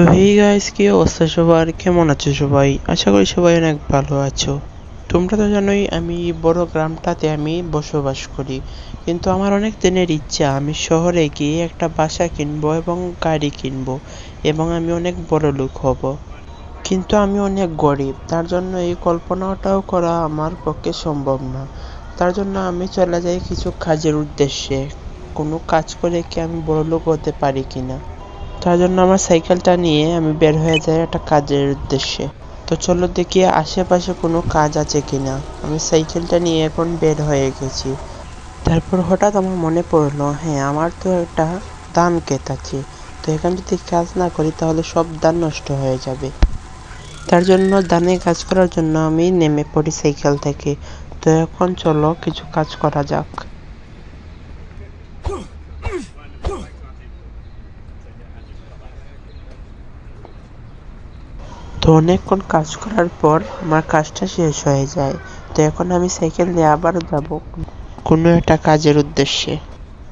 তো hey guys কি অবস্থা সবার? কেমন আছো সবাই? আশা করি সবাই অনেক ভালো আছো। তোমরা তো জানোই, আমি বড় গ্রামটাতে আমি বসবাস করি। কিন্তু আমার অনেক দিনের ইচ্ছা, আমি শহরে গিয়ে একটা বাসা কিনবো এবং গাড়ি কিনবো, এবং আমি অনেক বড় লোক হব। কিন্তু আমি অনেক গরিব, তার জন্য এই কল্পনাটাও করা আমার পক্ষে সম্ভব না। তার জন্য আমি চলে যাই কিছু কাজের উদ্দেশ্যে। কোনো কাজ করে কি আমি বড় লোক হতে পারি কিনা? তার জন্য আমার সাইকেলটা নিয়ে আমি বের হয়ে যাই একটা কাজের উদ্দেশ্যে। তো চলো দেখি আশেপাশে কোনো কাজ আছে কিনা। আমি সাইকেলটা নিয়ে এখন বের হয়ে গেছি। তারপর হঠাৎ আমার মনে পড়ল হ্যাঁ আমার তো একটা ধান ক্ষেত আছে তো এখানে যদি কাজ না করি তাহলে সব ধান নষ্ট হয়ে যাবে। তার জন্য ধানে কাজ করার জন্য আমি নেমে পড়ি সাইকেল থেকে। তো এখন চলো কিছু কাজ করা যাক। তো অনেকক্ষণ কাজ করার পর আমার কাজটা শেষ হয়ে যায়। তো এখন আমি সাইকেল নিয়ে আবার যাব কোনো একটা কাজের উদ্দেশ্যে।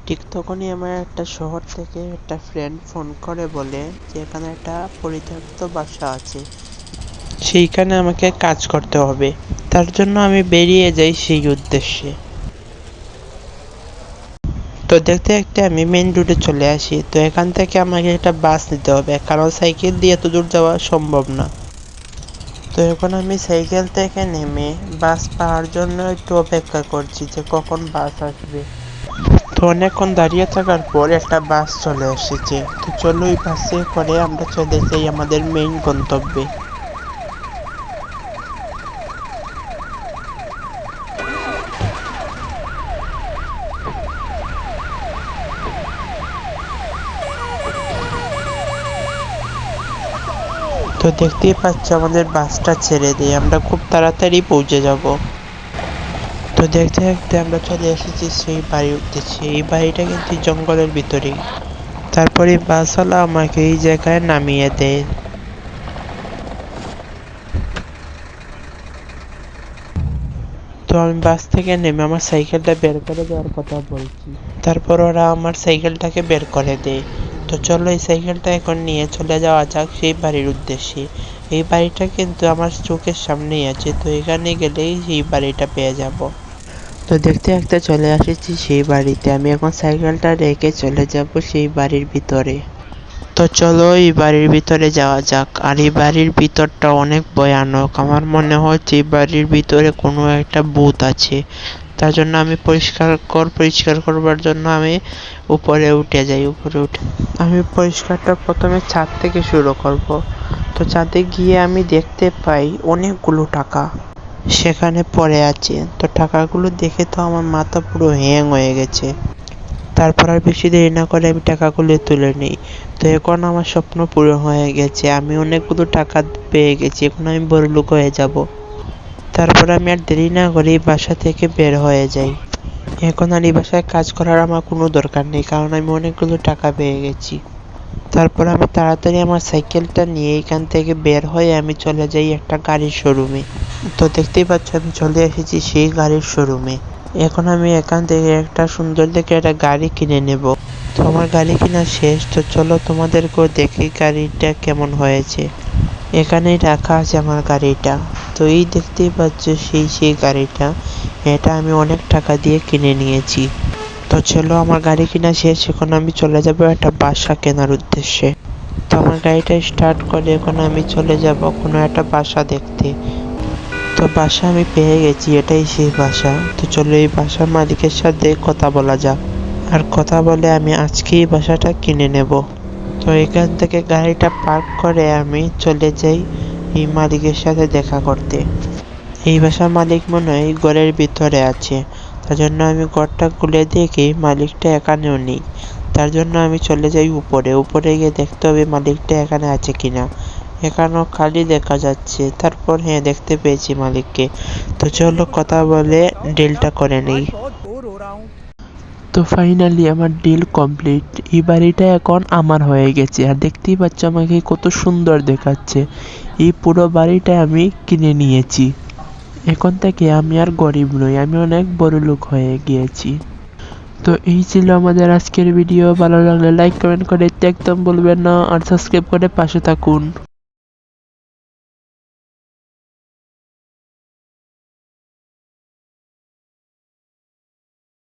ঠিক তখনই আমার একটা শহর থেকে একটা ফ্রেন্ড ফোন করে বলে যে এখানে একটা পরিত্যক্ত বাসা আছে। সেইখানে আমাকে কাজ করতে হবে। তার জন্য আমি বেরিয়ে যাই সেই উদ্দেশ্যে। তো দেখতে দেখতে আমি মেইন রোডে চলে আসি। তো এখান থেকে আমাকে একটা বাস নিতে হবে, কারণ সাইকেল দিয়ে এত দূর যাওয়া সম্ভব না। তো এখন আমি সাইকেল থেকে নেমে বাস পাওয়ার জন্য একটু অপেক্ষা করছি যে কখন বাস আসবে। তো অনেকক্ষণ দাঁড়িয়ে থাকার পর একটা বাস চলে এসেছে। তো চলো ওই বাসে করে আমরা চলে যাই আমাদের মেইন গন্তব্যে। তো দেখতেই পাচ্ছ আমাদের বাসটা ছেড়ে দিয়ে, আমরা খুব তাড়াতাড়ি পৌঁছে যাব। তো দেখতে দেখতে আমরা চলে এসেছি সেই বাড়ির উদ্দেশ্যে। এই বাড়িটা কিন্তু জঙ্গলের ভিতরেই। তারপরে বাসওয়ালা আমাকে এই জায়গায় নামিয়ে দেয়। তো আমি বাস থেকে নেমে আমার সাইকেলটা বের করে দেওয়ার কথা বলছি। তারপর ওরা আমার সাইকেলটাকে বের করে দেয়। তো চলো এই সাইকেলটা এখন নিয়ে চলে যাওয়া যাক সেই বাড়ির উদ্দেশ্যে। এই বাড়িটা কিন্তু আমার চোখের সামনেই আছে, তো এখানে গেলেই সেই বাড়িটা পেয়ে যাব। তো দেখতে দেখতে চলে এসেছি সেই বাড়িতে। আমি এখন সাইকেলটা রেখে চলে যাব সেই বাড়ির ভিতরে। তো চলো এই বাড়ির ভিতরে যাওয়া যাক। আর এই বাড়ির ভিতরটা অনেক ভয়ানক। আমার মনে হচ্ছে এই বাড়ির ভিতরে কোনো একটা ভূত আছে। তার জন্য আমি পরিষ্কার কর, পরিষ্কার করবার জন্য আমি উপরে উঠে যাই, উপরে উঠে। আমি পরিষ্কারটা প্রথমে ছাদ থেকে শুরু করব। তো ছাদে গিয়ে আমি দেখতে পাই অনেকগুলো টাকা। সেখানে পড়ে আছে। তো টাকাগুলো দেখে তো আমার মাথা পুরো হ্যাং হয়ে গেছে। তারপর আর বেশি দেরি না করে আমি টাকাগুলো তুলে নিই। তো এখন আমার স্বপ্ন পূরণ হয়ে গেছে। আমি অনেকগুলো টাকা পেয়ে গেছি। এখন আমি বড় লোক হয়ে যাব। তারপর আমি আর দেরি না করে বাসা থেকে বের হয়ে যাই। এখন আর এই বাসায় কাজ করার আমার কোনো দরকার নেই, কারণ আমি অনেকগুলো টাকা পেয়ে গেছি। তারপর আমি তাড়াতাড়ি আমার সাইকেলটা নিয়ে এখান থেকে বের হয়ে আমি চলে যাই একটা গাড়ির শোরুমে। তো দেখতেই পাচ্ছ, আমি চলে এসেছি সেই গাড়ির শোরুমে। এখন আমি এখান থেকে একটা সুন্দর দেখে একটা গাড়ি কিনে নেব। তো আমার গাড়ি কেনা শেষ, তো চলো তোমাদেরকেও দেখি গাড়িটা কেমন হয়েছে। এখানেই রাখা আছে আমার গাড়িটা। এই দেখতেই পাচ্ছ সেই সেই গাড়িটা, এটা আমি অনেক টাকা দিয়ে কিনে নিয়েছি। তো চলো, আমার গাড়ি কেনা শেষ, এখন আমি চলে যাব একটা বাসা কেনার উদ্দেশ্যে। তো আমার গাড়িটা স্টার্ট করে, এখন আমি চলে যাব কোনো একটা বাসা দেখতে। তো বাসা আমি পেয়ে গেছি, এটাই সেই বাসা। তো চলো, এই বাসার মালিকের সাথে কথা বলা যাক। আর কথা বলে আমি আজকে এই বাসাটা কিনে নেব। তো এখান থেকে গাড়িটা পার্ক করে আমি চলে যাই। এই মালিকের সাথে দেখা করতে। এই বাসার মালিক মনে হয় ঘরের ভিতরে আছে। তার জন্য আমি ঘরটা খুলে দেখি মালিকটা এখানেও নেই। তার জন্য আমি চলে যাই উপরে। উপরে গিয়ে দেখতে হবে মালিকটা এখানে আছে কিনা। এখানেও খালি দেখা যাচ্ছে। তারপর হ্যাঁ দেখতে পেয়েছি মালিককে। তো চলো কথা বলে ডিলটা করে নেই। তো ফাইনালি আমার ডিল কমপ্লিট এই বাড়িটা এখন আমার হয়ে গেছে। আর দেখতেই পাচ্ছ আমাকে কত সুন্দর দেখাচ্ছে। এই পুরো বাড়িটা আমি কিনে নিয়েছি। এখন থেকে আমি আর গরিব নই, আমি অনেক বড় লোক হয়ে গিয়েছি। তো এই ছিল আমাদের আজকের ভিডিও ভালো লাগলে লাইক কমেন্ট করে একদম বলবেন না। আর সাবস্ক্রাইব করে পাশে থাকুন।